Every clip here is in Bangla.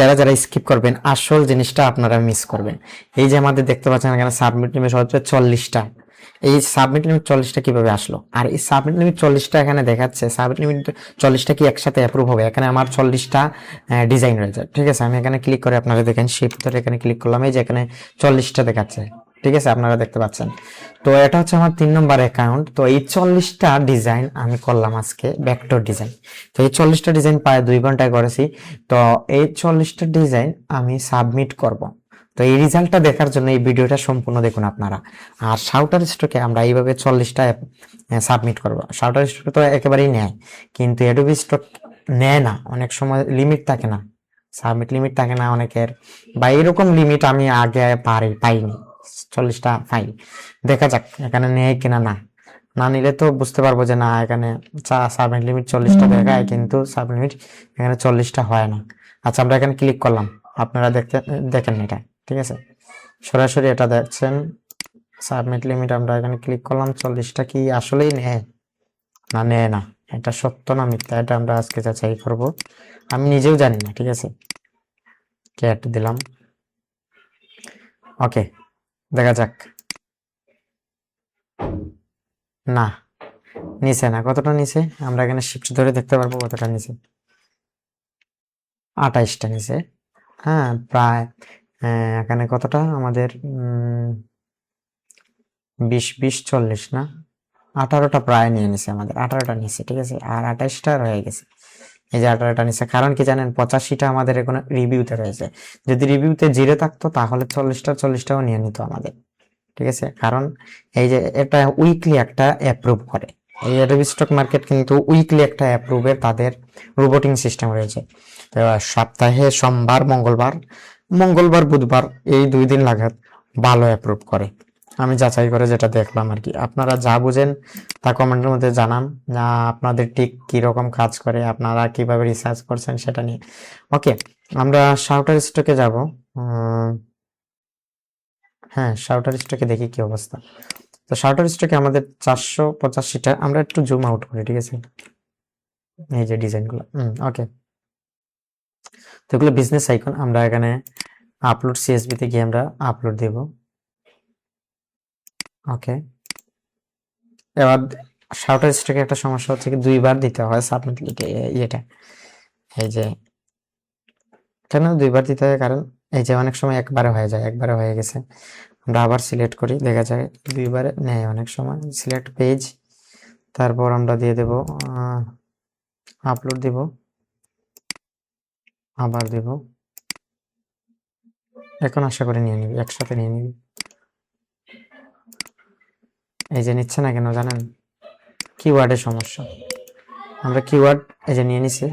যারা যারা স্কিপ করবেন, আসল জিনিসটা আপনারা মিস করবেন। এই যে আমাদের দেখতে পাচ্ছেন এখানে সাবমিট লিমিট হচ্ছে চল্লিশটা। এই সাবমিট লিমিট চল্লিশটা কীভাবে আসলো? আর এই সাবমিট লিমিট চল্লিশটা এখানে দেখাচ্ছে সাবমিট লিমিট চল্লিশটা কি একসাথে অ্যাপ্রুভ হবে? এখানে আমার চল্লিশটা ডিজাইন রয়েছে। ঠিক আছে, আমি এখানে ক্লিক করে আপনারা দেখেন শিফট ধরে এখানে ক্লিক করলাম। এই যে এখানে চল্লিশটা দেখাচ্ছে। ঠিক আছে, আপনারা দেখতে পাচ্ছেন। তো এটা হচ্ছে আমার তিন নম্বর অ্যাকাউন্ট তো এই চল্লিশটা ডিজাইন আমি করলাম আজকে ব্যাকডোর ডিজাইন তো এই চল্লিশটা ডিজাইন প্রায় দুই ঘন্টায় করেছি। তো এই চল্লিশটা ডিজাইন আমি সাবমিট করব। তো এই রেজাল্টটা দেখার জন্য এই ভিডিওটা সম্পূর্ণ দেখুন আপনারা। আর শাউটার স্টকে আমরা এইভাবে চল্লিশটা সাবমিট করব। শাউটার স্টক তো একেবারেই নেয়। কিন্তু এডোবি স্টক নেয় না। অনেক সময় লিমিট থাকে না। সাবমিট লিমিট থাকে না অনেকের। বা এরকম লিমিট আমি আগে পারি পাইনি। চল্লিশটা ফাইল দেখা যাক এখানে নেয় কিনা না। না নিলে তো বুঝতে পারব যে না এখানে সাবমিট লিমিট চল্লিশটা দেখায় কিন্তু সাবমিট এখানে চল্লিশটা হয় না। আচ্ছা আমরা এখানে ক্লিক করলাম। আপনারা দেখতে দেখেন এটা ঠিক আছে? সরাসরি এটা দেখছেন। সাবমিট লিমিট আমরা এখানে ক্লিক করলাম চল্লিশটা কি আসলেই নেয়? না নেয় না। এটা সত্য না মিথ্যা এটা আমরা আজকে যাচাই করব। আমি নিজেও জানি না ঠিক আছে? ক্যাট দিলাম। ওকে দেখা যাক। না, নিচে না, কতটা নিচে? আমরা এখানে শিফট ধরে দেখতে পারব কতটা নিচে। আঠাইশটা নিচে। হ্যাঁ প্রায় এখানে কতটা? আমাদের বিশ বিশ, চল্লিশ, না? আঠারোটা প্রায় নিয়ে নিছে আমাদের, আঠারোটা নিচে, ঠিক আছে? আর আঠাইশটা রয়ে গেছে। এই যে আঠারোটা নিচে কারণ কি জানেন, পঁচাশিটা আমাদের এখন রিভিউতে রয়েছে। যদি রিভিউতে জিরো থাকতো, তাহলে চল্লিশটা, চল্লিশটাও নিয়ে নিত আমাদের। ঠিক আছে? কারণ এই যে এটা উইকলি একটা অ্যাপ্রুভ করে। এই অ্যাডোবি স্টক মার্কেট কিন্তু উইকলি একটা অ্যাপ্রুভের তাদের রোবোটিং সিস্টেম রয়েছে। তো সপ্তাহে সোমবার, মঙ্গলবার মঙ্গলবার, বুধবার এই দুই দিন লাগাত ভালো অ্যাপ্রুভ করে। আমি যাচাই করে যেটা দেখলাম আর কি। আপনারা যা বুঝেন তা কমেন্টের মধ্যে জানান না আপনাদের ঠিক কি রকম কাজ করে, আপনারা কীভাবে রিসার্চ করছেন সেটা নিয়ে। ওকে আমরা শাউটার স্টকে যাব। হ্যাঁ শাউটার স্টকে দেখি কি অবস্থা। তো শাউটার স্টকে আমাদের চারশো পঁচাশিটা, আমরা একটু জুম আউট করি, ঠিক আছে? এই যে ডিজাইনগুলো ওকে তো এগুলো বিজনেস আইকন আমরা এখানে আপলোড সিএসবি তে গিয়ে আমরা আপলোড দেব। ওকে। এবার শাউটার স্টকে একটা সমস্যা হচ্ছে কি দুইবার দিতে হয় সাবমিট ইয়েটা। এই যে, কেন দুইবার দিতে হয়? কারণ এই যে অনেক সময় একবারে হয়ে যায়, একবারে হয়ে গেছে। আমরা আবার সিলেক্ট করি, দেখা যায় দুইবারে নেয় অনেক সময়। সিলেক্ট পেজ তারপর আমরা দিয়ে দেব আপলোড দিব, আবার দেব। এখন আশা করে নিয়ে নিবি, একসাথে নিয়ে নিবি। এই যে নিচ্ছে না কেন জানেন? কিওয়ার্ডের সমস্যা। আমরা কিওয়ার্ড এই যে নিয়ে নিছে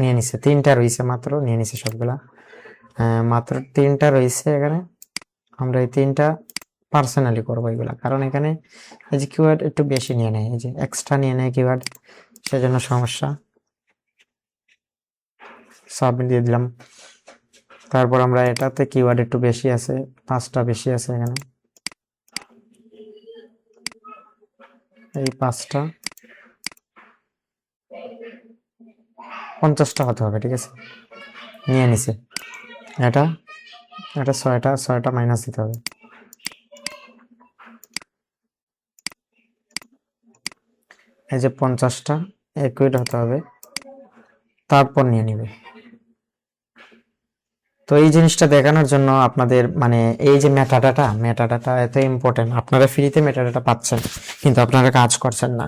নিয়ে নিছে। তিনটা রয়েছে মাত্র, নিয়ে নিছে সবগুলা। মাত্র তিনটা রয়েছে এখানে। আমরা এই তিনটা পার্সোনালি করব এগুলা। কারণ এখানে এই যে কিওয়ার্ড একটু বেশি নিয়ে নেয়। এই যে এক্সট্রা নিয়ে নেয় কিওয়ার্ড সেজন্য সমস্যা। সাবমিট দিয়ে দিলাম। তারপর আমরা এটাতে কিওয়ার্ড একটু বেশি আছে, পাঁচটা বেশি আছে এখানে। এই পাঁচটা। পঞ্চাশটা হতে হবে, ঠিক আছে? নিয়ে নিছে। এটা এটা ছয়টা ছয়টা মাইনাস দিতে হবে। এই যে পঞ্চাশটা, একুইট হতে হবে। তারপর নিয়ে নিবে। তো এই জিনিসটা দেখানোর জন্য আপনাদের মানে এই যে মেটাডাটা মেটাডাটা এত ইম্পর্টেন্ট আপনারা ফ্রিতে মেটাডাটা পাচ্ছেন, কিন্তু আপনারা কাজ করছেন না।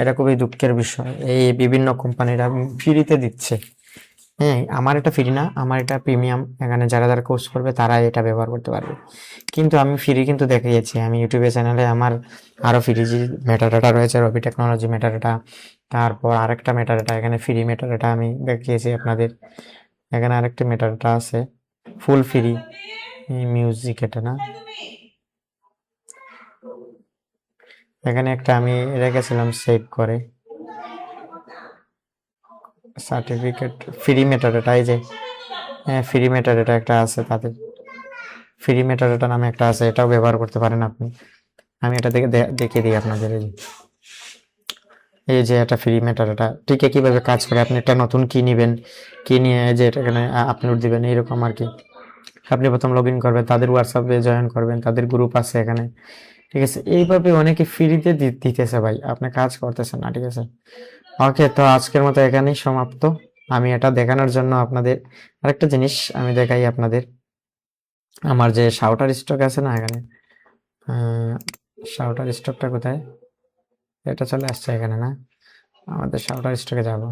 এটা খুবই দুঃখের বিষয়। এই বিভিন্ন কোম্পানিরা ফ্রিতে দিচ্ছে। হ্যাঁ আমার এটা ফ্রি না, আমার এটা প্রিমিয়াম এখানে যারা যারা কোর্স করবে তারা এটা ব্যবহার করতে পারবে। কিন্তু আমি ফ্রি কিন্তু দেখিয়েছি। আমি ইউটিউবে চ্যানেলে আমার আরও ফ্রি যে মেটাডাটা রয়েছে রবি টেকনোলজি মেটাডাটা তারপর আরেকটা মেটাডাটা এখানে ফ্রি মেটাডাটা আমি দেখিয়েছি আপনাদের। এখানে আরেকটা মেটাডাটা আছে। Full free. মিউজিক এটা না? এখানে একটা আমি রেখেছিলাম সেভ করে। সার্টিফিকেট ফ্রি মেটাডাটা এই যে হ্যাঁ ফ্রি মেটাডাটা একটা আছে তাদের। ফ্রি মেটাডাটা নামে একটা আছে, এটাও ব্যবহার করতে পারেন আপনি। আমি এটা দেখে দেখিয়ে দিই আপনাদের এই। এই যে একটা ফ্রি ম্যাটার এটা টিকে কীভাবে কাজ করে, আপনি একটা নতুন কি নেবেন, কি নিয়ে যে এটা এখানে আপলোড দিবেন, এইরকম আর কি। আপনি প্রথম লগ ইন করবেন, তাদের হোয়াটসঅ্যাপে জয়েন করবেন, তাদের গ্রুপ আছে এখানে। ঠিক আছে? এইভাবে অনেকে ফ্রিতে দিতেছে ভাই, আপনি কাজ করতেছেন না, ঠিক আছে? ওকে তো আজকের মতো এখানেই সমাপ্ত। আমি এটা দেখানোর জন্য আপনাদের আরেকটা জিনিস আমি দেখাই আপনাদের। আমার যে শাউটার স্টক আছে না এখানে? শাউটার স্টকটা কোথায়? এটা চলে আসছে এখানে না? আমাদের শাউটার স্টকে যাব।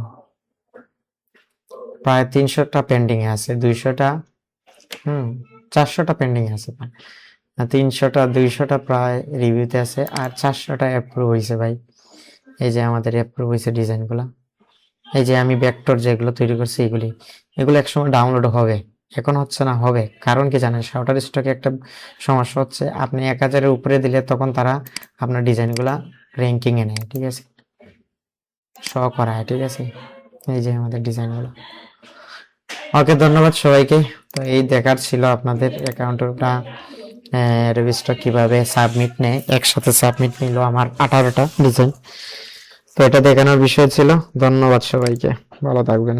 প্রায় তিনশোটা পেন্ডিং আছে, দুইশোটা চারশোটা পেন্ডিং আছে তিনশোটা, দুইশোটা প্রায় রিভিউতে আছে, আর চারশোটা অ্যাপ্রুভ হয়েছে ভাই। এই যে আমাদের অ্যাপ্রুভ হয়েছে ডিজাইনগুলো এই যে আমি ভেক্টর যেগুলো তৈরি করছি এগুলি, এগুলো একসময় ডাউনলোড হবে। এখন হচ্ছে না, হবে। কারণ কি জানেন শাউটার স্টকে একটা সমস্যা হচ্ছে, আপনি এক হাজারের উপরে দিলে তখন তারা আপনার ডিজাইনগুলা র্যাঙ্কিং এ নেয়, ঠিক আছে? শ করায়, ঠিক আছে? এই যে আমাদের ডিজাইনগুলো ওকে, ধন্যবাদ সবাইকে। তো এই দেখার ছিল আপনাদের অ্যাকাউন্টটা রেজিস্টার কীভাবে সাবমিট নেয়, একসাথে সাবমিট নিল আমার আঠারোটা ডিজাইন তো এটা দেখানোর বিষয় ছিল। ধন্যবাদ সবাইকে। ভালো থাকবেন।